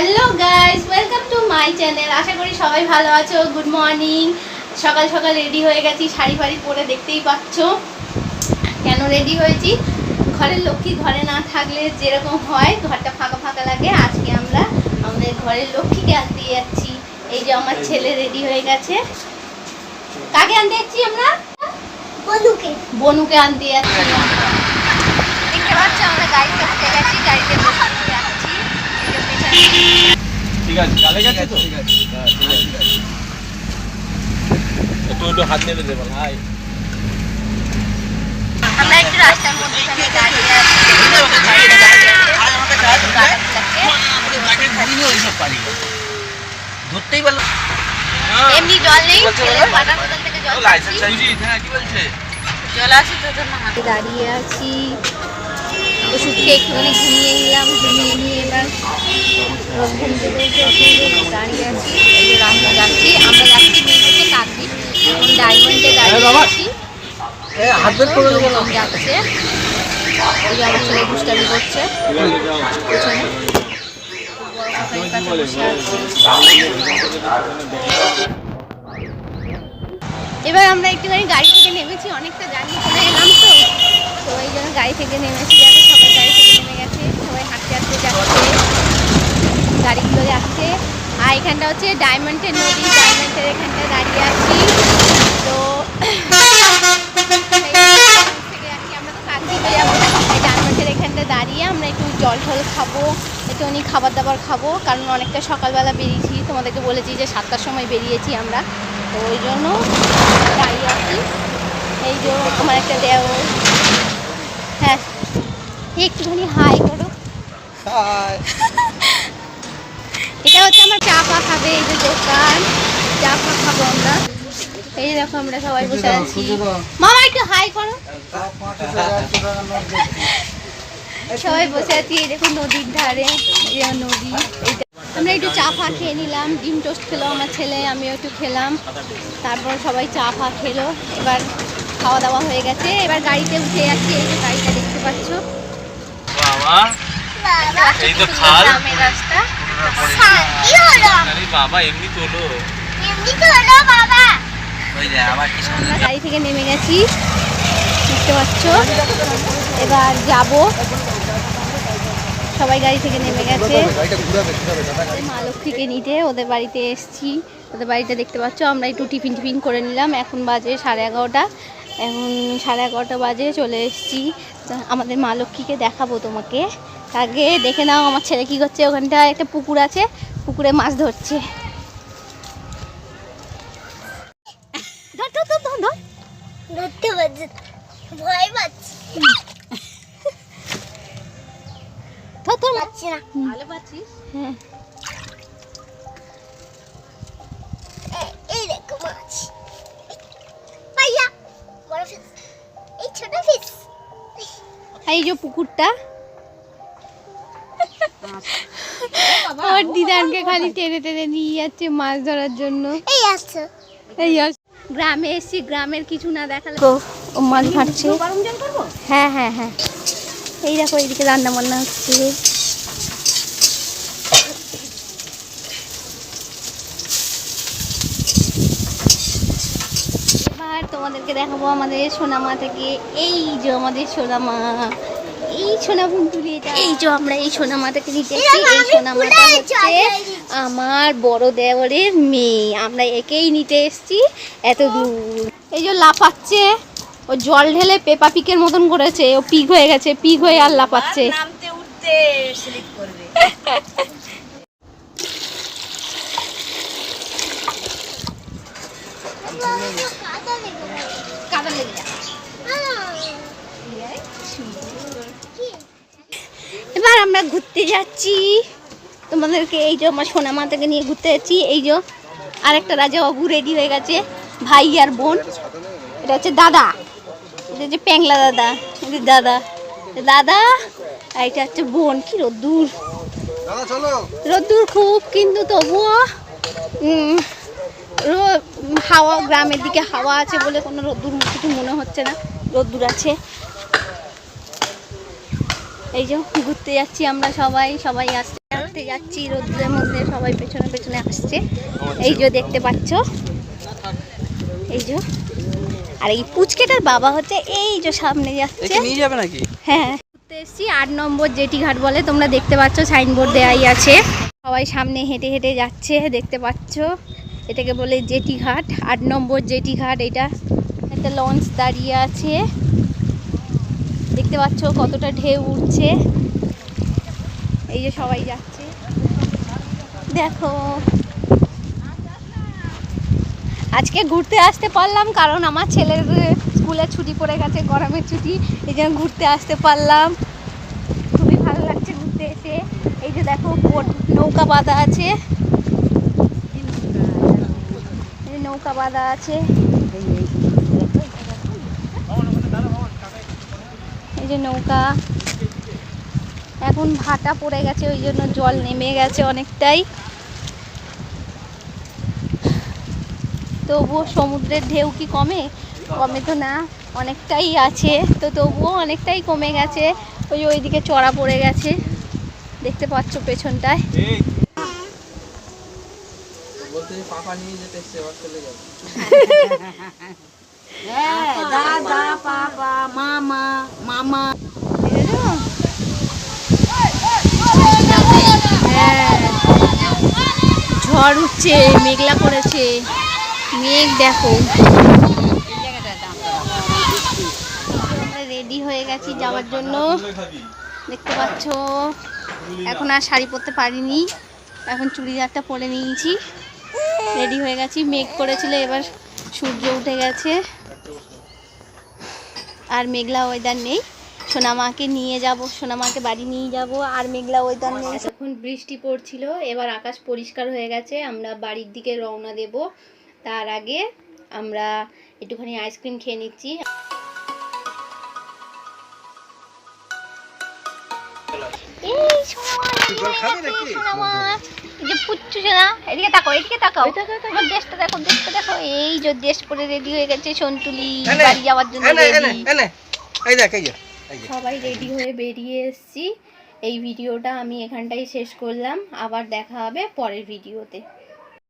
Hello guys welcome to my channel আশা করি সবাই ভালো আছো। গুড মর্নিং সকাল সকাল রেডি হয়ে গেছি। শাড়ি ফাড়ি পরে দেখতেই পাচ্ছ। কেন রেডি হয়েছি? ঘরের লক্ষ্মী ঘরে না থাকলে যেরকম হয় ঘরটা ফাঁকা ফাঁকা লাগে। আজকে আমরা আমাদের ঘরের লক্ষ্মীকে আনতে যাচ্ছি। এই যে আমার ছেলে রেডি হয়ে গেছে। কাকে আনতে যাচ্ছি আমরা? বন্ধুকে বনুকে আনতে যাচ্ছি দেখতে পাচ্ছ আমরা গাড়িতে উঠে গেছি। গাড়িতে বসে যাচ্ছি এই যে পেছনে ঠিক আছে চালে গেছে তো? ঠিক আছে একটু একটু হাত আমরা একটু রাস্তার মধ্যে গাড়ি ধরতেই পারল এমনি জল নেই বোতল থেকে হ্যাঁ জল তো দাঁড়িয়ে আছি। খেয়ে একটুখানি ঘুমিয়ে নিলাম ঘুমিয়ে নিয়ে এবার ঘুম থেকে উঠে দাঁড়িয়ে আছি এই যে রাস্তা যাচ্ছি। আমরা যাচ্ছি মেন হচ্ছে ডায়মন্ডে দাঁড়িয়ে আছি। লোকজন যাচ্ছে। যে আমার ছেলে দুষ্টামি করছে। আছে। এবার আমরা একটুখানি গাড়ি থেকে নেমেছি অনেকটা জার্নি করে এলাম তো। তো এই জন্য গাড়ি থেকে নেমেছি এখন সবাই গাড়ি থেকে নেমে গেছে সবাই হাঁটতে হাঁটতে যাচ্ছে গাড়িগুলো যাচ্ছে আর এখানটা হচ্ছে ডায়মন্ডের নদী ডায়মন্ডের এখানটা দাঁড়িয়ে আছি তো আমরা তো এই ডায়মন্ডের দাঁড়িয়ে আমরা একটু জল টল খাব একটুখানি খাবার দাবার খাব কারণ অনেকটা সকালবেলা বেরিয়েছি তোমাদেরকে বলেছি যে সাতটার সময় বেরিয়েছি আমরা তো ওই জন্য দাঁড়িয়ে আছি এই যে আমার একটা দেওর হ্যাঁ একটুখানি হাই করো এটা হচ্ছে আমার চা পা খাবে এই যে দোকান। চা পা খাব আমরা। এই দেখো আমরা সবাই বসে আছি। মামা একটু হাই করো। সবাই বসে আছি এই দেখো নদীর ধারে। নদী এইটা আমরা একটু চা ফা খেয়ে নিলাম। ডিম টোস্ট খেলো আমার ছেলে আমিও একটু খেলাম। তারপর সবাই চা ফা খেলো। এবার খাওয়া দাওয়া হয়ে গেছে। এবার গাড়িতে উঠে যাচ্ছি এই যে গাড়িটা দেখতে পাচ্ছ। বাবা এই তো খাল। রাস্তা। বাবা এমনি তোলো। এমনি গাড়ি থেকে নেমে গেছি। দেখতে পাচ্ছ? এবার যাব। সবাই গাড়ি থেকে নেমে গেছে। মা লক্ষ্মীকে নিতে ওদের বাড়িতে এসছি। ওদের বাড়িতে দেখতে পাচ্ছ? আমরা একটু টিফিন টিফিন করে নিলাম। এখন বাজে সাড়ে এগারোটা। এখন সাড়ে এগারোটা বাজে চলে এসছি। আমাদের মা লক্ষ্মীকে দেখাবো তোমাকে। আগে দেখে নাও আমার ছেলে কি করছে। ওখানটা একটা পুকুর আছে পুকুরে মাছ ধরছে। ধর ধর ধর ধর ধর। ধরতে পারছি ভয় পাচ্ছি। ধর তোর না। ভালো পাচ্ছিস? হ্যাঁ। এই দেখো মাছ। পাইয়া বড় ফিস। এই ছোট ফিস। এই যে পুকুরটা আমার দিদানকে খালি টেনে টেনে নিয়ে যাচ্ছে মাছ ধরার জন্য। এই আসছে। এই গ্রামে এসছি গ্রামের কিছু না দেখালে ও মাছ ঘাটছে হ্যাঁ হ্যাঁ হ্যাঁ। এই দেখো এইদিকে রান্না বান্না হচ্ছে। এবার তোমাদেরকে দেখাবো আমাদের সোনামা থেকে। এই যে আমাদের সোনামা। এই সোনা ভুন্টুলি এটা। এই যে আমরা এই সোনা মাতাকে নিতে এসেছি এই সোনামাটা হচ্ছে আমার বড় দেওয়ারের মেয়ে। আমরা একেই নিতে এসেছি এত দূর। এই যে লাফাচ্ছে ও জল ঢেলে পেপা পিকের মতন করেছে ও পিক হয়ে গেছে পিক হয়ে আর লাফাচ্ছে। নামতে উঠতে স্লিপ করবে কাদা লেগে গেছে। কাদা লেগে যাবে। এবার আমরা ঘুরতে যাচ্ছি। তোমাদেরকে এই যে আমার সোনা মাতাকে নিয়ে ঘুরতে যাচ্ছি। এই যে আরেকটা রাজা বাবু রেডি হয়ে গেছে ভাই আর বোন। এটা হচ্ছে দাদা। এটা হচ্ছে প্যাংলা দাদা। এটা দাদা। দাদা আর এটা হচ্ছে বোন। কি রোদ্দুর। রোদ্দুর খুব কিন্তু তবুও হাওয়া গ্রামের দিকে হাওয়া আছে বলে কোনো রোদ্দুর কিছু মনে হচ্ছে না। রোদ্দুর আছে। এই যে ঘুরতে যাচ্ছি আমরা সবাই সবাই আসছে করতে যাচ্ছি রোদ্রের মধ্যে সবাই পেছনে পেছনে আসছে। এই যে দেখতে পাচ্ছ। এই যে। আর এই পুচকেটার বাবা হচ্ছে এই যে সামনে যাচ্ছে। নিয়ে যাবে নাকি? হ্যাঁ ঘুরতে এসেছি আট নম্বর জেটি ঘাট বলে তোমরা দেখতে পাচ্ছ সাইনবোর্ড দেয়াই আছে। সবাই সামনে হেঁটে হেঁটে যাচ্ছে দেখতে পাচ্ছ। এটাকে বলে জেটি ঘাট আট নম্বর জেটি ঘাট এটা একটা লঞ্চ দাঁড়িয়ে আছে। দেখতে পাচ্ছ কতটা ঢেউ উঠছে। এই যে সবাই যাচ্ছে। দেখো। আজকে ঘুরতে আসতে পারলাম কারণ আমার ছেলের স্কুলে ছুটি পড়ে গেছে, গরমের ছুটি, এই জন্য ঘুরতে আসতে পারলাম। খুবই ভালো লাগছে ঘুরতে এসে। এই যে দেখো নৌকা বাঁধা আছে। নৌকা বাঁধা আছে এই যে নৌকা। এখন ভাটা পড়ে গেছে ওই জন্য জল নেমে গেছে অনেকটাই। তবুও সমুদ্রের ঢেউ কি কমে? কমে তো না অনেকটাই আছে। তো তবুও অনেকটাই কমে গেছে। ওই ওইদিকে চড়া পড়ে গেছে। দেখতে পাচ্ছ পেছনটায়। পাপা নিয়ে যেতে এসছে এবার চলে যাবে দাদা পাপা মামা মামা দেখেছ? হ্যাঁ ঝড় উঠছে, মেঘলা করেছে। মেঘ দেখো। রেডি হয়ে গেছি যাওয়ার জন্য। দেখতে পাচ্ছ, এখন আর শাড়ি পরতে পারিনি। এখন চুড়িদারটা পরে নিয়েছি। রেডি হয়ে গেছি। মেঘ করেছিল, এবার সূর্য উঠে গেছে। আর মেঘলা ওয়েদার নেই। সোনামাকে নিয়ে যাব সোনামাকে বাড়ি নিয়ে যাব আর মেঘলা নেই এখন বৃষ্টি পড়ছিল এবার আকাশ পরিষ্কার হয়ে গেছে আমরা বাড়ির দিকে রওনা দেব। তার আগে আমরা একটুখানি আইসক্রিম খেয়ে নিচ্ছি। এদিকে তাকাও এদিকে তাকাও। আমার দেশটা দেখো দেশটা দেখো। এই যে দেশ পরে রেডি হয়ে গেছে সন্তুলি বাড়ি যাওয়ার জন্য ready। এই দেখ এই যে। সবাই রেডি হয়ে বেরিয়ে এসেছি। এই ভিডিওটা আমি এখানটাই শেষ করলাম। আবার দেখা হবে পরের ভিডিওতে।